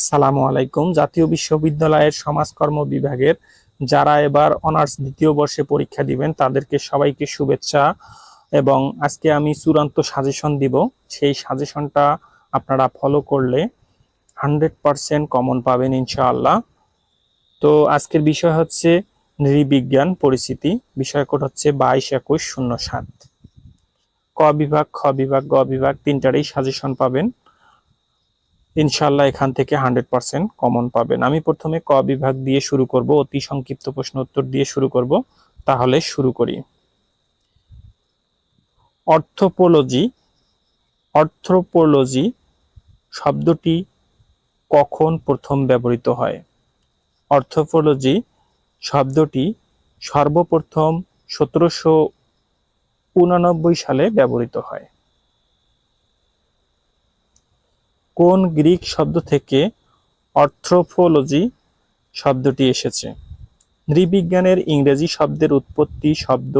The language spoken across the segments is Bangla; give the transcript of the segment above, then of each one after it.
আসসালামু আলাইকুম। জাতীয় বিশ্ববিদ্যালয়ের সমাজকর্ম বিভাগের যারা এবার অনার্স দ্বিতীয় বর্ষে পরীক্ষা দিবেন, তাদেরকে সবাইকে শুভেচ্ছা এবং আজকে আমি চূড়ান্ত সাজেশন দিব। সেই সাজেশনটা আপনারা ফলো করলে হান্ড্রেড পারসেন্ট কমন পাবেন ইনশাআল্লাহ। তো আজকের বিষয় হচ্ছে নৃবিজ্ঞান পরিস্থিতি। বিষয় কোড হচ্ছে বাইশ একুশ শূন্য সাত। ক বিভাগ, খ বিভাগ, গ বিভাগ তিনটারই সাজেশন পাবেন। ইনশাল্লাহ এখান থেকে হান্ড্রেড পার্সেন্ট কমন পাবেন। আমি প্রথমে ক বিভাগ দিয়ে শুরু করব, অতি সংক্ষিপ্ত প্রশ্ন উত্তর দিয়ে শুরু করব, তাহলে শুরু করি। অর্থোপোলজি অর্থোপোলজি শব্দটি কখন প্রথম ব্যবহৃত হয়? অর্থোপোলজি শব্দটি সর্বপ্রথম সতেরোশো উনানব্বই সালে ব্যবহৃত হয়। কোন গ্রিক শব্দ থেকে অর্থ্রোপোলজি শব্দটি এসেছে? নৃবিজ্ঞানের ইংরেজি শব্দের উৎপত্তি শব্দ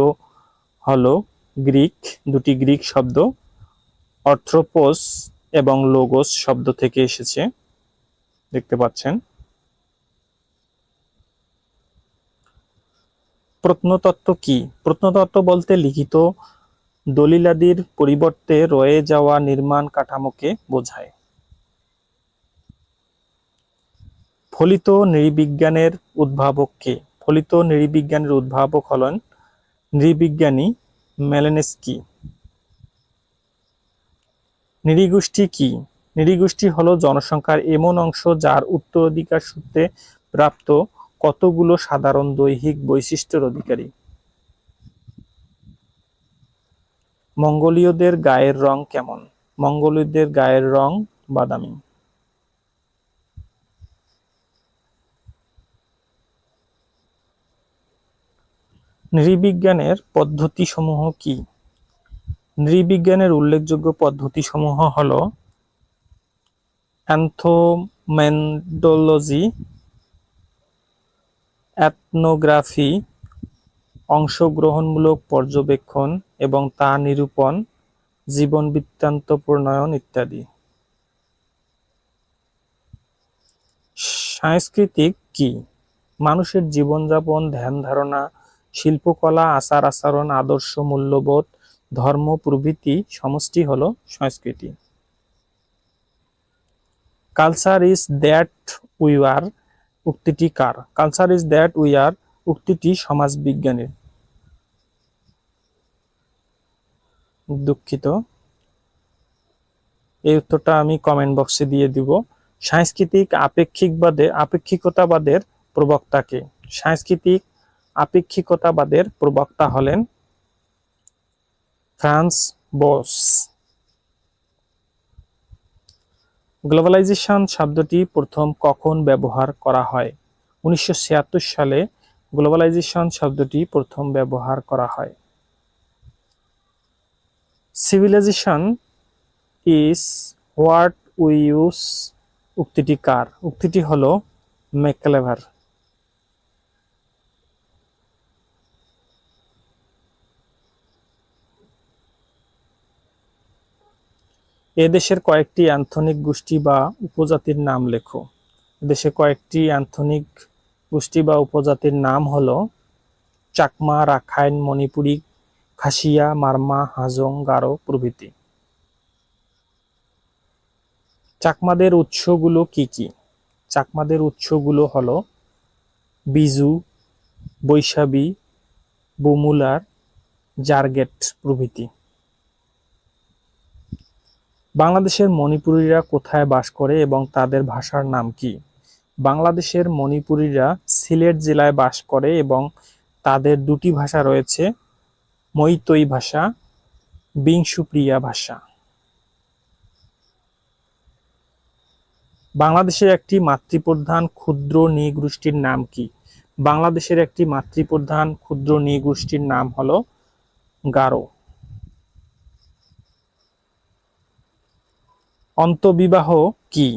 হলো গ্রিক, দুটি গ্রিক শব্দ, অর্থ্রোপোস এবং লোগোস শব্দ থেকে এসেছে। দেখতে পাচ্ছেন। প্রত্নতত্ত্ব কি? প্রত্নতত্ত্ব বলতে লিখিত দলিলাদির পরিবর্তে রয়ে যাওয়া নির্মাণ কাঠামোকে বোঝায়। ফলিত নৃবিজ্ঞানের উদ্ভাবক কে? ফলিত নৃবিজ্ঞানের উদ্ভাবক হলেন নৃবিজ্ঞানী মেলেনেস্কি। নৃগোষ্ঠী কি? নৃগোষ্ঠী হলো জনসংখ্যার এমন অংশ যার উত্তরাধিকার সূত্রে প্রাপ্ত কতগুলো সাধারণ দৈহিক বৈশিষ্ট্যের অধিকারী? মঙ্গোলীয়দের গায়ের রং কেমন? মঙ্গোলীয়দের গায়ের রং বাদামি। নৃবিজ্ঞানের পদ্ধতিসমূহ কি? নৃবিজ্ঞানের উল্লেখযোগ্য পদ্ধতিসমূহ হল অ্যান্থোমেন্ডোলজি এথনোগ্রাফি অংশগ্রহণমূলক পর্যবেক্ষণ এবং তা নিরূপণ, জীবন বৃত্তান্ত প্রণয়ন ইত্যাদি। সাংস্কৃতিক কি? মানুষের জীবনযাপন, ধ্যান ধারণা শিল্পকলা, আচার আচরণ, আদর্শ, মূল্যবোধ, ধর্ম, প্রভৃতি সমষ্টি হল সংস্কৃতি। Culture is that we are উক্তিটি কার? Culture is that we are উক্তিটি সমাজবিজ্ঞানের। দুঃখিত। এই উত্তরটা আমি কমেন্ট বক্সে দিয়ে দিব। সাংস্কৃতিক আপেক্ষিকবাদে, আপেক্ষিকতাবাদের প্রবক্তাকে। সাংস্কৃতিক আপেক্ষিকতাবাদের প্রবক্তা হলেন ফ্রান্স বোস। গ্লোবালাইজেশন শব্দটি প্রথম কখন ব্যবহার করা হয়? উনিশশো ছিয়াত্তর সালে গ্লোবালাইজেশন শব্দটি প্রথম ব্যবহার করা হয়। Civilisation is what we use. উক্তিটি কার? উক্তিটি হলো ম্যাকলেভার। এদেশের কয়েকটি অ্যান্থনিক গোষ্ঠী বা উপজাতির নাম লেখো। এদেশে কয়েকটি অ্যান্থনিক গোষ্ঠী বা উপজাতির নাম হল চাকমা, রাখাইন, মণিপুরী, খাসিয়া, মারমা, হাজং, গারো প্রভৃতি। চাকমাদের উৎসগুলো কি কি? চাকমাদের উৎসগুলো হলো বিজু বৈশাখী বমুলার, জার্গেট প্রভৃতি। বাংলাদেশের মণিপুরীরা কোথায় বাস করে এবং তাদের ভাষার নাম কি? বাংলাদেশের মণিপুরীরা সিলেট জেলায় বাস করে এবং তাদের দুটি ভাষা রয়েছে মৈতৈ ভাষা, বিংশুপ্রিয়া ভাষা। বাংলাদেশের একটি মাতৃপ্রধান ক্ষুদ্র নৃগোষ্ঠীর নাম কি? বাংলাদেশের একটি মাতৃপ্রধান ক্ষুদ্র নৃগোষ্ঠীর নাম হলো গারো। অন্তবিবাহ কি?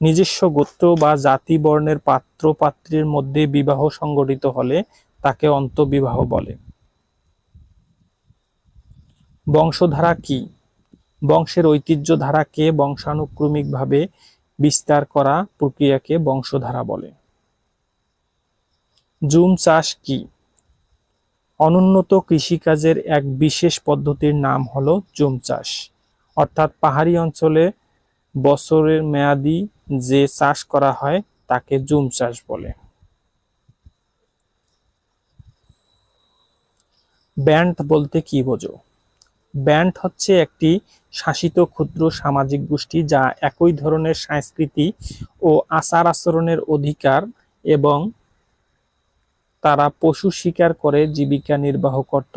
নিজস্ব গোত্র বা জাতি বর্ণের পাত্র পাত্রীর মধ্যে বিবাহ সংগঠিত হলে তাকে অন্তবিবাহ বলে। বংশধারা কি? বংশের ঐতিহ্য ধারাকে বংশানুক্রমিকভাবে বিস্তার করা প্রক্রিয়াকে বংশধারা বলে। জুম চাষ কি? অনুন্নত কৃষিকাজের এক বিশেষ পদ্ধতির নাম হলো জুম চাষ। অর্থাৎ পাহাড়ি অঞ্চলে বছরের মেয়াদি যে চাষ করা হয়, তাকে জুম চাষ বলে। ব্যান্ড বলতে কি বোঝো? ব্যান্ড হচ্ছে একটি শাসিত ক্ষুদ্র সামাজিক গোষ্ঠী যা একই ধরনের সংস্কৃতি ও আচার আচরণের অধিকার এবং তারা পশু শিকার করে, জীবিকা নির্বাহ করত,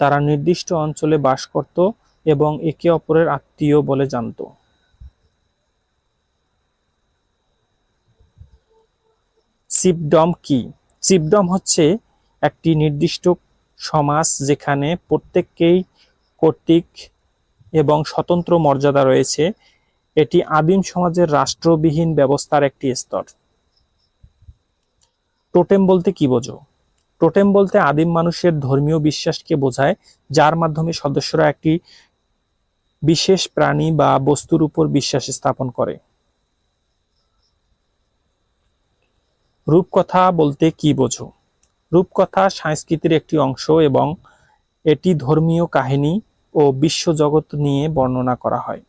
তারা নির্দিষ্ট অঞ্চলে বাস করত এবং একে অপরের আত্মীয় বলে জানত। চিপডম কি? চিপডম হচ্ছে একটি নির্দিষ্ট সমাজ যেখানে প্রত্যেককেই কর্তৃক এবং স্বতন্ত্র মর্যাদা রয়েছে। এটি আদিম সমাজের রাষ্ট্রবিহীন ব্যবস্থার একটি স্তর। টোটেম বলতে কি বোঝো? টোটেম বলতে আদিম মানুষের ধর্মীয় বিশ্বাসকে বোঝায়, যার মাধ্যমে সদস্যরা একটি বিশেষ প্রাণী বা বস্তুর উপর বিশ্বাস স্থাপন করে। রূপকথা বলতে কি বোঝো? রূপকথা সংস্কৃতির একটি অংশ এবং এটি ধর্মীয় কাহিনী ও বিশ্বজগৎ নিয়ে বর্ণনা করা হয়।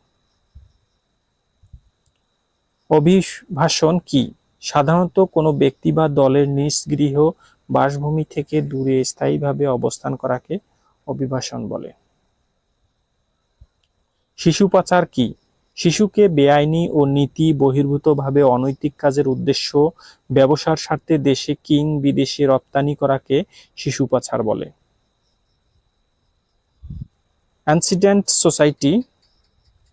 অভিভাষণ কি? সাধারণত কোনো ব্যক্তি বা দলের নিজ গৃহ, বাসভূমি থেকে দূরে স্থায়ীভাবে অবস্থান করাকে অভিবাসন বলে। শিশু পাচার কি? শিশুকে বেআইনি ও নীতি বহির্ভূতভাবে অনৈতিক কাজের উদ্দেশ্য ব্যবসার স্বার্থে দেশে কিং বিদেশে রপ্তানি করাকে শিশু পাচার বলে। অ্যান্সিডেন্ট সোসাইটি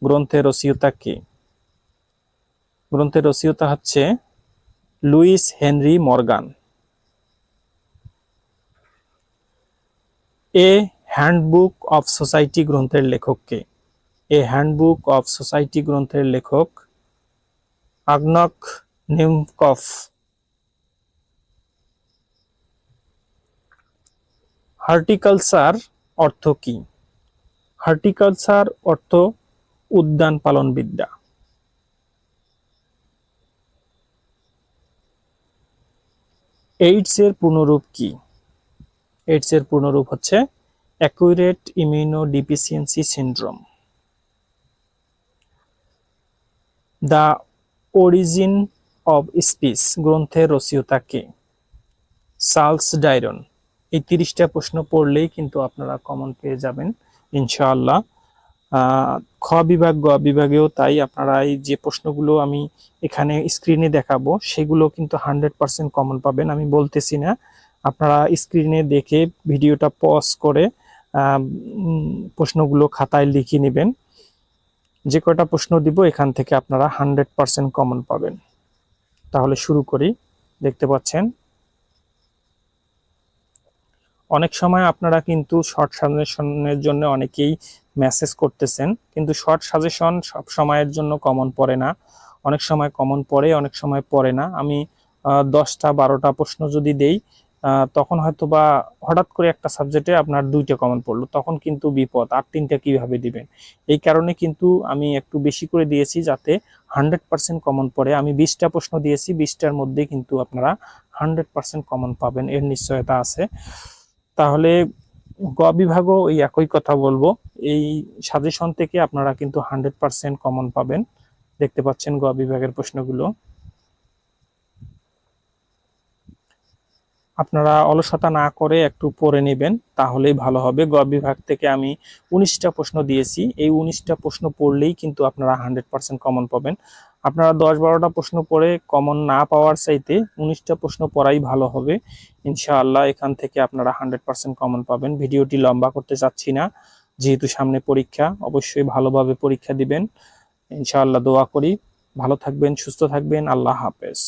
গ্রন্থের রচয়িতা কে? গ্রন্থের রচয়িতা হচ্ছে Louis Henry Morgan. A handbook of society গ্রন্থের লেখক কে এ হ্যান্ডবুক অফ সোসাইটি গ্রন্থের লেখক আগনক নিমকফ হর্টিকালচার অর্থ কি? হর্টিকালচার অর্থ উদ্যান পালন বিদ্যা এইডস এর পূর্ণরূপ কি? এইডস এর পূর্ণরূপ হচ্ছে accurate immunodeficiency syndrome. The origin of species গ্রন্থের রচয়িতা কে? চার্লস ডাইরন। এই তিরিশটা প্রশ্ন পড়লেই কিন্তু আপনারা কমন পেয়ে যাবেন, ইনশাআল্লাহ। খ বিভাগ, গ বিভাগেও তাই আপনারা এই যে প্রশ্নগুলো আমি এখানে স্ক্রিনে দেখাবো, সেগুলো কিন্তু হান্ড্রেড পার্সেন্ট কমন পাবেন, আমি বলতেছি না। আপনারা স্ক্রিনে দেখে ভিডিওটা পজ করে প্রশ্নগুলো খাতায় লিখে নেবেন। যে কয়টা প্রশ্ন দিব, এখান থেকে আপনারা হান্ড্রেড পার্সেন্ট কমন পাবেন। তাহলে শুরু করি। দেখতে পাচ্ছেন, অনেক সময় আপনারা কিন্তু শর্ট সাজেশনের জন্য অনেকেই মেসেজ করতেছেন, কিন্তু শর্ট সাজেশন সব সময়ের জন্য কমন পড়ে না। অনেক সময় কমন পড়ে, অনেক সময় পড়ে না। আমি দশটা, বারোটা প্রশ্ন যদি দেই তখন হয়তো বা হঠাৎ করে একটা সাবজেক্টে আপনার দুইটা কমন পড়ল, তখন কিন্তু বিপদ। আর তিনটা কীভাবে দিবেন? এই কারণে কিন্তু আমি একটু বেশি করে দিয়েছি যাতে হান্ড্রেড পার্সেন্ট কমন পড়ে। আমি বিশটা প্রশ্ন দিয়েছি, বিশটার মধ্যে কিন্তু আপনারা হান্ড্রেড পার্সেন্ট কমন পাবেন, এর নিশ্চয়তা আছে। তাহলে গ বিভাগও ওই একই কথা বলব। এই সাজেশন থেকে আপনারা কিন্তু হান্ড্রেড পার্সেন্ট কমন পাবেন। দেখতে পাচ্ছেন গ বিভাগের প্রশ্নগুলো। আপনারা অলসতা না করে একটু পড়ে নেবেন, তাহলেই ভালো হবে। গ বিভাগ থেকে আমি উনিশটা প্রশ্ন দিয়েছি। এই উনিশটা প্রশ্ন পড়লেই কিন্তু আপনারা হান্ড্রেড পার্সেন্ট কমন পাবেন। আপনারা দশ বারোটা প্রশ্ন পড়ে কমন না পাওয়ার চাইতে উনিশটা প্রশ্ন পড়াই ভালো হবে। ইনশাআল্লাহ এখান থেকে আপনারা হান্ড্রেড পার্সেন্ট কমন পাবেন। ভিডিওটি লম্বা করতে চাচ্ছি না। যেহেতু সামনে পরীক্ষা, অবশ্যই ভালোভাবে পরীক্ষা দিবেন। ইনশাআল্লাহ দোয়া করি। ভালো থাকবেন, সুস্থ থাকবেন। আল্লাহ হাফেজ।